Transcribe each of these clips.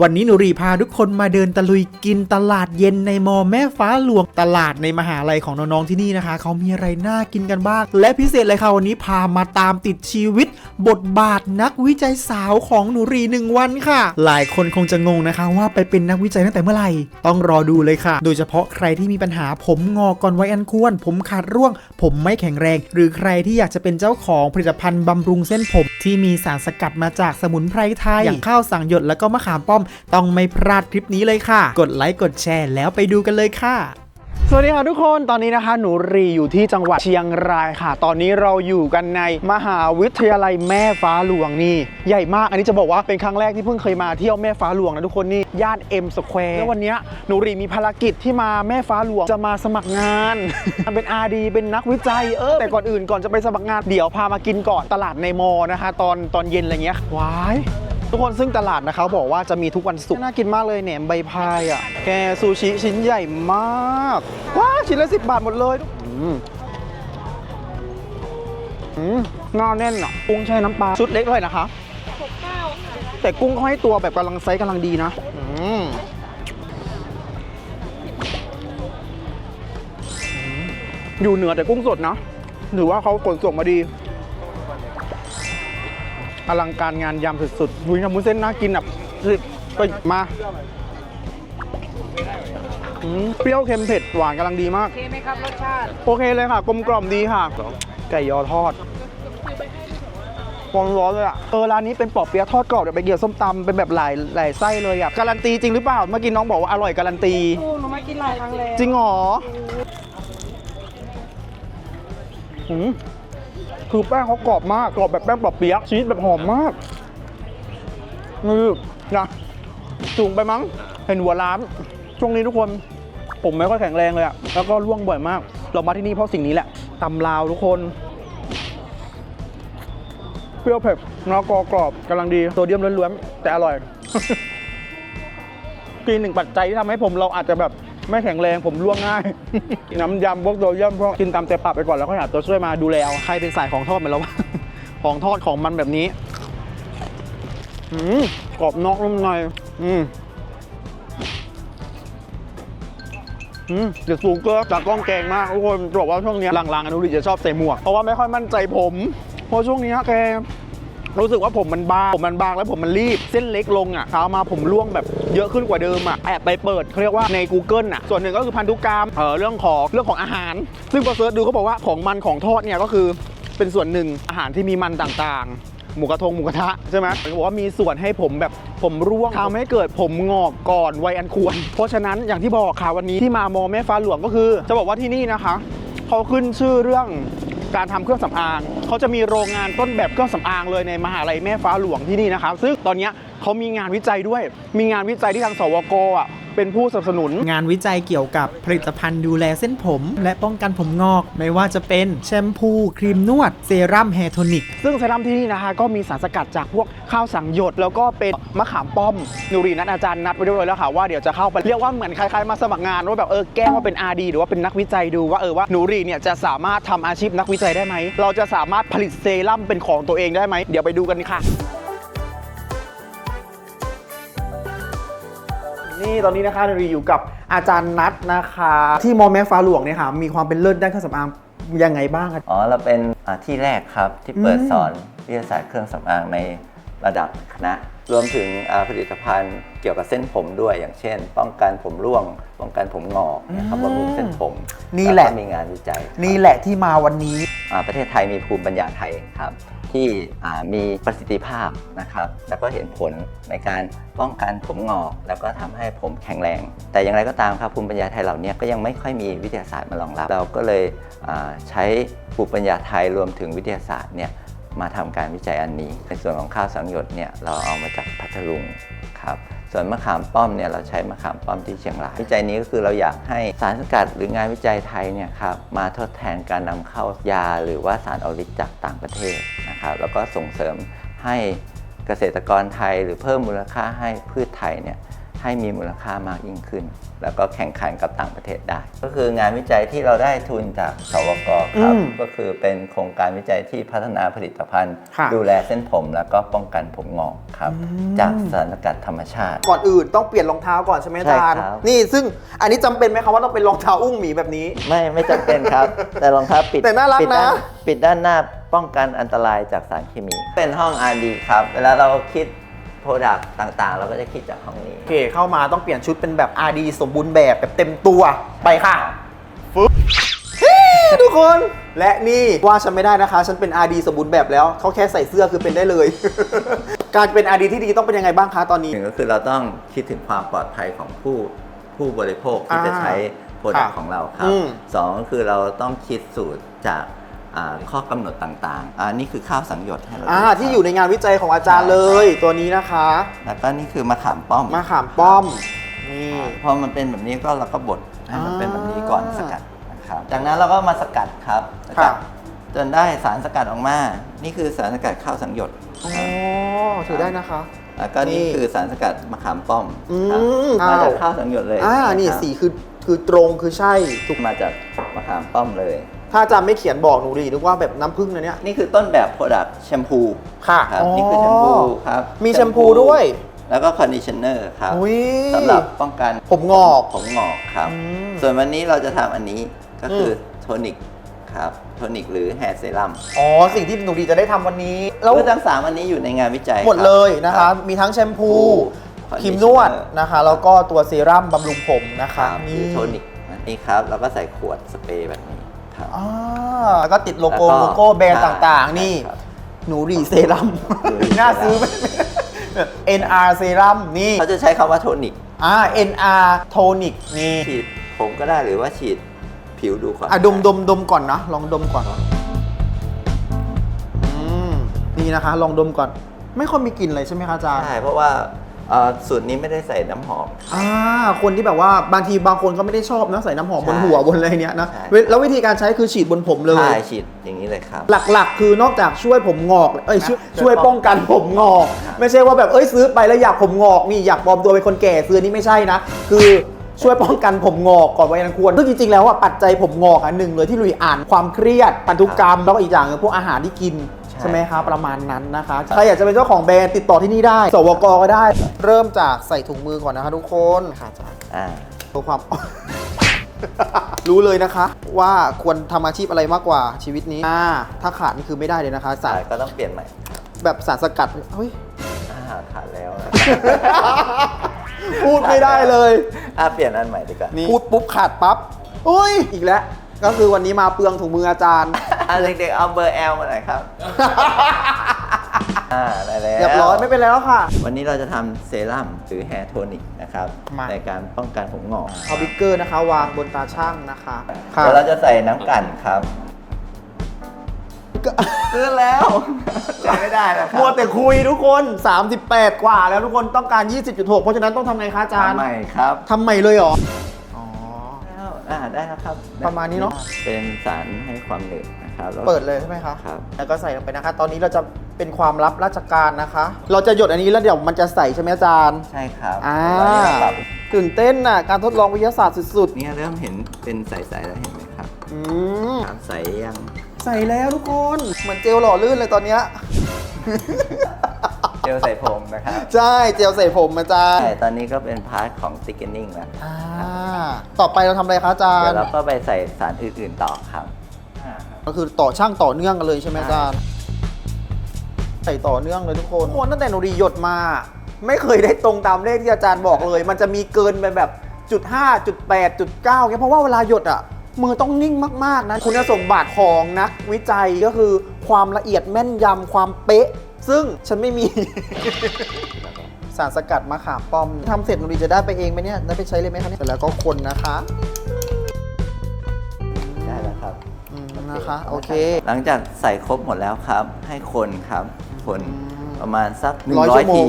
วันนี้หนูรีพาทุกคนมาเดินตะลุยกินตลาดเย็นในมอแม่ฟ้าหลวงตลาดในมหาลัยของน้องๆที่นี่นะคะ เขามีอะไรน่ากินกันบ้าง และพิเศษเลยค่ะวันนี้พามาตามติดชีวิต บทบาทนักวิจัยสาวของหนูรีหนึ่งวันค่ะ หลายคนคงจะงงนะคะว่าไปเป็นนักวิจัยตั้งแต่เมื่อไหร่ ต้องรอดูเลยค่ะ โดยเฉพาะใครที่มีปัญหาผมงอก่อนวัยอันควร ผมขาดร่วง ผมไม่แข็งแรง หรือใครที่อยากจะเป็นเจ้าของผลิตภัณฑ์บำรุงเส้นผม ที่มีสารสกัดมาจากสมุนไพรไทยอย่างข้าวสังหยดแล้วก็มะขามป้อมต้องไม่พลาดคลิปนี้เลยค่ะ กดไลค์กดแชร์แล้วไปดูกันเลยค่ะสวัสดีค่ะทุกคนตอนนี้นะคะหนูรีอยู่ที่จังหวัดเชียงรายค่ะ ตอนนี้เราอยู่กันในมหาวิทยาลัยแม่ฟ้าหลวงนี่ ใหญ่มากอันนี้จะบอกว่าเป็นครั้งแรกที่เพิ่งเคยมาเที่ยวแม่ฟ้าหลวงนะทุกคนนี่ย่านเอ็มสแควร์แล้ววันนี้หนูรีมีภารกิจที่มาแม่ฟ้าหลวงจะมาสมัครงานเป็น RD เป็นนักวิจัยเออแต่ก่อนอื่นก่อนจะไปสมัครงานเดี๋ยวพามากินก่อนตลาดในมอนะคะ ตอนตอนเย็นอะไรเงี้ยว้าย ทุกคนซึ่งตลาดนะคะบอกว่าจะมีทุกวันศุกร์น่ากินมากเลยแหนมใบพายอะ แกซูชิชิ้นใหญ่มากว้าชิ้นละสิบบาทหมดเลยอืมอืมหน่าแน่นอะกุ้งแช่น้ำปลาชุดเล็กเลยนะคะ แต่กุ้งเขาให้ตัวแบบกำลังไซส์กำลังดีนะอืมอยู่เหนือแต่กุ้งสดนะ ถือว่าเขาขนส่งมาดี อลังการงานยำสุดๆวุ้ยน้ำมุ้นเส้นน่ากินแบบสิไปมาอืมเปรี้ยวเค็มเผ็ดหวานกำลังดีมาก โอเคไหมครับรสชาติ โอเคเลยค่ะกลมกล่อมดีค่ะ ไก่ยอทอดร้อนร้อนๆเลยอะเออร้านนี้เป็นปอเปี๊ยะทอดกรอบเดี๋ยวไปเกี่ยวส้มตำเป็นแบบหลายหลายไส้เลยอะการันตีจริงหรือเปล่าเมื่อกี้น้องบอกว่าอร่อยการันตี โอ้หนูมากินหลายครั้งแล้วจริงเหรอหืม คือแป้งเขากรอบมากกรอบแบบแป้งปลอบเปียะชีสแบบหอมมากนี่นะสูงไปมั้งเห็นหัวร้านช่วงนี้ทุกคนผมไม่ค่อยแข็งแรงเลยอะแล้วก็ร่วงบ่อยมาก เรามาที่นี่เพราะสิ่งนี้แหละตำลาวทุกคนเปรี้ยวเผ็ดนอกอกรอบกำลังดีโซเดียมล้วนๆแต่อร่อยคือหนึ่งปัจจัยที่ทำให้ผมเราอาจจะแบบ ไม่แข็งแรงผมร่วงง่าย น้ำยำพวกโดยำพวกกินตามใจปากไปก่อนแล้วก็หาตัวช่วยมาดูแลเอาใครเป็นสายของทอดเหมือนเราของทอดของมันแบบนี้อืมกรอบนอกนุ่มในอืมอืมเดี๋ยวสูงเกินจากกล้องแกงมากทุกคนจะบอกว่าช่วงนี้หลังๆอนุริจะชอบใส่หมวกเพราะว่าไม่ค่อยมั่นใจผมเพราะช่วงนี้แก รู้สึกว่าผมมันบางผมมันบางแล้วผมมันรีบ เส้นเล็กลงอะเช้ามาผมร่วงแบบเยอะขึ้นกว่าเดิมอะแอบไปเปิดเขาเรียกว่าใน Google อะส่วนหนึ่งก็คือพันธุกรรมเออเรื่องของเรื่องของอาหาร ซึ่งพอเสิร์ชดูเขาบอกว่าของมันของทอดเนี่ยก็คือเป็นส่วนหนึ่งอาหารที่มีมันต่างๆ หมูกระทงหมูกระทะใช่ไหมเขาบอกว่ามีส่วนให้ผมแบบผมร่วงทำให้เกิดผมงอกก่อนวัยอันควร เพราะฉะนั้นอย่างที่บอกค่ะวันนี้ที่มามอแม่ฟ้าหลวงก็คือ จะบอกว่าที่นี่นะคะ เขาขึ้นชื่อเรื่องการทำเครื่องสำอาง เขาจะมีโรงงานต้นแบบเครื่องสำอางเลยในมหาลัยแม่ฟ้าหลวงที่นี่นะครับ ซึ่งตอนนี้เขามีงานวิจัยด้วย มีงานวิจัยที่ทางสวกอะ เป็นผู้สนับสนุน งานวิจัยเกี่ยวกับผลิตภัณฑ์ดูแลเส้นผม และป้องกันผมงอก ไม่ว่าจะเป็นแชมพู ครีมนวด เซรั่มแฮร์โทนิก ซึ่งเซรั่มที่นี่นะคะ ก็มีสารสกัดจากพวกข้าวสังหยด แล้วก็เป็นมะขามป้อมนูรีนัดอาจารย์นัดไว้เรียบร้อยแล้วค่ะว่าเดี๋ยวจะเข้าไปเรียกว่าเหมือนคล้ายๆมาสมัครงานว่าแบบเออแกล้งว่าเป็น RD หรือว่าเป็นนักวิจัยดูว่าเออว่านูรีเนี่ยจะสามารถทำอาชีพนักวิจัยได้ไหมเราจะสามารถผลิตเซรั่มเป็นของตัวเองได้ไหมเดี๋ยวไปดูกันค่ะ นี่ตอนนี้นะคะนูรีอยู่กับอาจารย์นัดนะคะ ที่มอแม่ฟ้าหลวงเนี่ยค่ะมีความเป็นเลิศด้านเครื่องสำอางยังไงบ้างคะอ๋อ เราเป็นอ่าที่แรกครับที่เปิดอืมสอนวิทยาศาสตร์เครื่องสำอางในระดับคณะ รวมถึงอ่าผลิตภัณฑ์เกี่ยวกับเส้นผมด้วยอย่างเช่น ป้องกันผมร่วง ป้องกันผมงอกนะครับบำรุงเส้นผมนี่แหละ วก็มีงานวิจัยครับนี่แหละที่มาวันนี้อ่า ประเทศไทยมีภูมิปัญญาไทยครับที่มีประสิทธิภาพนะครับแล้วก็เห็นผลในการป้องกันผมงอก แล้วก็ทำให้ผมแข็งแรง แต่อย่างไรก็ตามครับภูมิปัญญาไทยเหล่านี้ก็ยังไม่ค่อยมีวิทยาศาสตร์มารองรับ เราก็เลยใช้ภูมิปัญญาไทยรวมถึงวิทยาศาสตร์เนี่ยมาทำการวิจัยอันนี้ ในส่วนของข้าวสังหยดเนี่ยเราเอามาจากพัทลุงครับ ส่วนมะขามป้อมเนี่ยเราใช้มะขามป้อมที่เชียงราย วิจัยนี้ก็คือเราอยากให้สารสกัดหรืองานวิจัยไทยเนี่ยครับมาทดแทนการนำเข้ายา หรือว่าสารออริจากต่างประเทศนะครับแล้วก็ส่งเสริมให้เกษตรกรไทย หรือเพิ่มมูลค่าให้พืชไทยเนี่ย ให้มีมูลค่ามากยิ่งขึ้น แล้วก็แข่งขันกับต่างประเทศได้ ก็คืองานวิจัยที่เราได้ทุนจากสวกครับ อืมก็คือเป็นโครงการวิจัยที่พัฒนาผลิตภัณฑ์ ค่ะดูแลเส้นผมแล้วก็ป้องกันผมงอกครับจากสารสกัดธรรมชาติ ก่อนอื่นต้องเปลี่ยนรองเท้าก่อนใช่ไหมอาจารย์ใช่ครับ นี่ซึ่งอันนี้จำเป็นไหมครับว่าต้องเป็นรองเท้าอุ้งหมีแบบนี้ ไม่ไม่จำเป็นครับ แต่รองเท้าปิดแต่น่ารักปิดด้นะ ปิดด้านหน้าป้องกันอันตรายจากสารเคมี เป็นห้อง R&D ครับ เวลาเราคิด โปรดักต์ต่างๆ เราก็จะคิดจากห้องนี้ โอเค เข้ามาต้องเปลี่ยนชุดเป็นแบบ RD สมบูรณ์แบบแบบเต็มตัวไปค่ะฟึ๊บเฮ้ทุกคน และนี่ว่าฉันไม่ได้นะคะ ฉันเป็น RD สมบูรณ์แบบแล้ว เขาแค่ใส่เสื้อคือเป็นได้เลย การเป็น RD ที่ดีต้องเป็นยังไงบ้างคะตอนนี้ หนึ่งก็คือเราต้องคิดถึงความปลอดภัยของผู้ผู้บริโภคที่อ่าจะใช้โปรดักต์ค่ะของเราครับอืม สองก็คือเราต้องคิดสูตรจากอ่า ข้อกำหนดต่างๆอ่านี่คือข้าวสังหยดให้เราอ่าดูครับที่อยู่ในงานวิจัยของอาจารย์เลยตัวนี้นะคะ แล้วก็นี่คือมะขามป้อมมะขามป้อมนี่พอมันเป็นแบบนี้ก็เราก็บดให้มันเป็นแบบนี้ก่อนอ่าสกัดนะครับจากนั้นเราก็มาสกัดครับสกัดค่ะจนได้สารสกัดออกมา นี่คือสารสกัดข้าวสังหยดอ๋อครับถือได้นะคะแล้วก็นี่นี่คือสารสกัดมะขามป้อมอืมครับมาจากข้าวข้าวสังหยดเลยอ่านี่ะครับสีคือคือตรงคือใช่ถูกมาจากมะขามป้อมเลย ถ้าอาจารย์ไม่เขียนบอกหนูดินึกว่าแบบน้ำผึ้งนะเนี่ย นี่คือต้นแบบโปรดักต์แชมพูค่ะครับ นี่คือแชมพูครับมีแชมพูด้วย แล้วก็คอนดิชเนอร์ครับอุ๊ยสำหรับป้องกันผมงอกผมงอกครับ อืมส่วนวันนี้เราจะทำอันนี้ก็คืออม โทนิกครับโทนิกหรือแฮร์เซรั่มอ๋อสิ่งที่หนูดีจะได้ทำวันนี้ แล้วคือทั้งสามอันนี้อยู่ในงานวิจัยหมดรับเลยนะคะรับ มีทั้งแชมพูคอนดิชเนอร์ครีมนวดนะคะ แล้วก็ตัวเซรั่มบำรุงผมนะคคะรับหรือโทนิกอันนี้ครับ แล้วก็ใส่ขวดสเปรย์แบบนี้ ครับอ่าแล้วก็ติดโลโก้แล้วก็โลโก้แบรนด์ต่างใช่ๆนี่ครับหนูดีเซรั่มหนูดีน่าซื้อไหม NR เซรั่มนี่เขาจะใช้คำว่าโทนิกอ่า NR โทนิกนี่ฉีดผมก็ได้หรือว่าฉีดผิวดูก่อนอะดมดมดมก่อนนะลองดมก่อนอืมนี่นะคะ ลองดมก่อน ไม่ค่อยมีกลิ่นเลยใช่ไหมคะอาจารย์ ใช่เพราะว่าเอ่อสูตรนี้ไม่ได้ใส่น้ำหอม อ่าคนที่แบบว่าบางทีบางคนก็ไม่ได้ชอบนะใส่น้ำหอมบนใช่หัวบนอะไรเนี้ยนะใช่ เวแล้ววิธีการใช้คือฉีดบนผมเลยใช่ฉีดอย่างนี้เลยครับ หลักๆ คือนอกจากช่วยผมงอกเอ้ยช่วยช่ช่ววยยป้ป้อองงกันผมงอกครับไม่ใช่ว่าแบบเอ้ยซื้อไปแล้วอยากผมงอกนี่อยากปลอมตัวเป็นคนแก่ซื้ออนนี้ไม่ใช่นะ คือช่วยป้องกันผมงอกก่อนวัยอันควรซึ่งจริงๆแล้วอะปัจจัยผมงอกอันหนึ่งเลยที่ลุยอ่านความเครียดพันธุกรรมแล้วก็อีกอย่างคือพวกอาหารที่กิน ใช่ไหมคะประมาณนั้นนะคะใครอยากจะเป็นเจ้าของแบรนด์ติดต่อที่นี่ได้ สวกก็ได้ เริ่มจากใส่ถุงมือก่อนนะคะทุกคนค่ะอาจารย์อ่าเพื่อความ รู้เลยนะคะ ว่าควรทำอาชีพอะไรมากกว่าชีวิตนี้อ่าถ้าขาดนี่คือไม่ได้เลยนะคะสารก็ต้องเปลี่ยนใหม่แบบสารสกัดเฮ้ยอ่าขาดแล้วนะ พูดไม่ได้เลย อ่าเปลี่ยนอันใหม่ดีกว่า พูดปุ๊บขาดปั๊บอุ้ย อีกแล้ว ก็คือวันนี้มาเปลืองถุงมืออาจารย์ อ่าเด็กๆเอาเบอร์ L มาหน่อยครับ อ่าได้แล้วเรียบร้อยไม่เป็นไรแล้วค่ะ วันนี้เราจะทำเซรั่มหรือแฮร์โทนิกนะครับมา ในการป้องกันผมงอกเอาบิ๊กเกอร์นะคะ วางบนตาช่างนะคะค่ะเดี๋ยวเราจะใส่น้ำกลั่นครับซื้อแล้วใช้ไม่ได้แล้วครัมัวแต่คุยทุกคน 38 กว่าแล้วทุกคนต้องการ 20.6 เพราะฉะนั้นต้องทำไงคะอาจารย์ทำใหม่ครับทำใหม่เลยเหรอ อ๋อ แล้วอ่าได้แล้วครับประมาณนี้เนอะ เป็นสารให้ความหนืดนะ ครับแล้ว เปิดเลยใช่ไหมคะ ครับ แล้วก็ใส่ลงไปนะคะ ตอนนี้เราจะเป็นความลับราชการนะคะ เราจะหยดอันนี้แล้วเดี๋ยวมันจะใส่ใช่ไหมอาจารย์ ใช่ครับอ่าแล้วเนี่ยครับตื่นเต้นน่ะ การทดลองวิทยาศาสตร์สุดเนี่ยเริ่มเห็นเป็นใสๆแล้วเห็นไหมครับๆ อืมถามใสยังใส่แล้วทุกคน เหมือนเจลหล่อลื่นเลยตอนเนี้ย เจลใส่ผมนะครับใช่ เจลใส่ผมอาจารย์ใช่ตอนนี้ก็เป็นพาร์ทของ thickening แล้วอ่า ต่อไปเราทำอะไรคะอาจารเดี๋ยวย์ เราก็ไปใส่สารอื่นๆต่อครับอ่าครับ ก็คือต่อช่างต่อเนื่องกันเลยใช่ไหมอาจารย์ใส่ต่อเนื่องเลยทุกคนทุกคนตั้งแต่หนูดีหยดมา ไม่เคยได้ตรงตามเลขที่อาจารย์บอกเลย มันจะมีเกินไปแบบจุดห้าจุดแปดจุดเก้าเพราะว่าเวลาหยดอะมือต้องนิ่งมากๆนะคุณสมบัติของนักวิจัยก็คือความละเอียดแม่นยำความเป๊ะ ซึ่งฉันไม่มี สารสกัดมะขามป้อมทำเสร็จหนูดีจะได้ไปเองไหมเนี่ยได้ไปใช้เลยไหมคะเนี่ยเสร็จแล้วก็คนนะคะได้แล้วครับ อืมนะคะ โอเค หลังจากใส่ครบหมดแล้วครับ ให้คนครับ คนอืมประมาณสักร้อยชั่วโม100 งที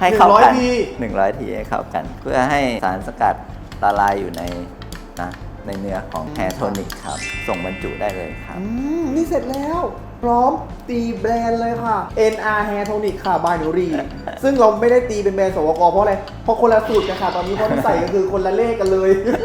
ให้เข้ากัน 100ที 100 ทีให้เข้ากัน เพื่อให้สารสกัดละลายอยู่ในนะในเนื้อของแฮร์โทนิกครับ ส่งบรรจุได้เลยครับ อืมนี่เสร็จแล้ว พร้อมตีแบรนด์เลยค่ะ NR Hair Tonic ค่ะ บายหนูรี ซึ่งเราไม่ได้ตีเป็นแบรนด์สวกเพราะอะไร เพราะคนละสูตรกันค่ะ ตอนนี้เพราะที่ใส่ก็คือคนละเลขกันเลยซึ่ง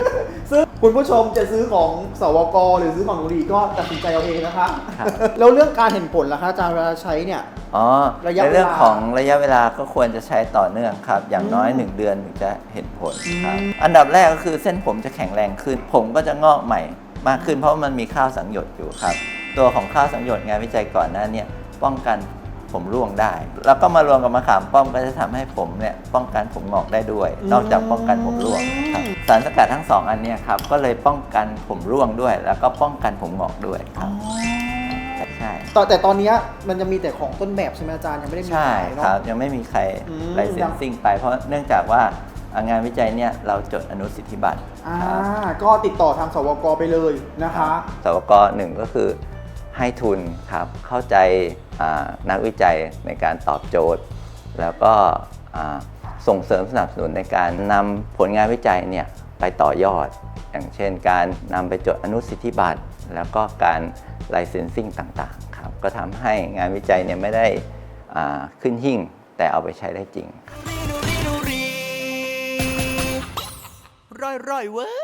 คุณผู้ชมจะซื้อของสวกหรือซื้อของหนูรีก็ตัดสินใจเอาเองนะคะ ครับ แล้วเรื่องการเห็นผลล่ะคะอาจารย์เวลาใช้เนี่ย อ๋อระยะในเรื่องเวลาของระยะเวลาก็ควรจะใช้ต่อเนื่องครับ อย่างน้อย อืม1 เดือนถึงจะเห็นผลครับ อืม อันดับแรกก็คือเส้นผมจะแข็งแรงขึ้น ผมก็จะงอกใหม่มากขึ้นเพราะมันมีข้าวสังหยดอยู่ครับ ตัวของข้าวสังหยดงานวิจัยก่อนหน้าเนี่ยป้องกัน ผมร่วงได้ แล้วก็มารวมกับมะขามป้อมก็จะทำให้ผมเนี่ยป้องกันผมงอกได้ด้วย นอกจากป้องกันผมร่วงครับสารสกัดทั้งสองอันเนี้ครับก็เลยป้องกันผมร่วงด้วย แล้วก็ป้องกันผมงอกด้วยครับใช่ต่อแต่ตอนเนี้ยมันจะมีแต่ของต้นแบบใช่ไหมอาจารย์ยังไม่ได้มีใช่ขายเนาะครับยังไม่มีใครอืม ไลเซนซิ่งไป เพราะเนื่องจากว่างานวิจัยเนี่ยเราจดอนุสิทธิบัตรอ่า ครับ ก็ติดต่อทางสวกไปเลยนะคะ สวกหนึ่งก็คือ ให้ทุนครับ เข้าใจนักวิจัยในการตอบโจทย์ แล้วก็ส่งเสริมสนับสนุนในการนำผลงานวิจัยเนี่ยไปต่อยอด อย่างเช่นการนำไปจดอนุสิทธิบัตร แล้วก็การไลเซนซิ่งต่างๆครับ ก็ทำให้งานวิจัยเนี่ยไม่ได้ขึ้นหิ่ง แต่เอาไปใช้ได้จริงร่อยๆเว้ย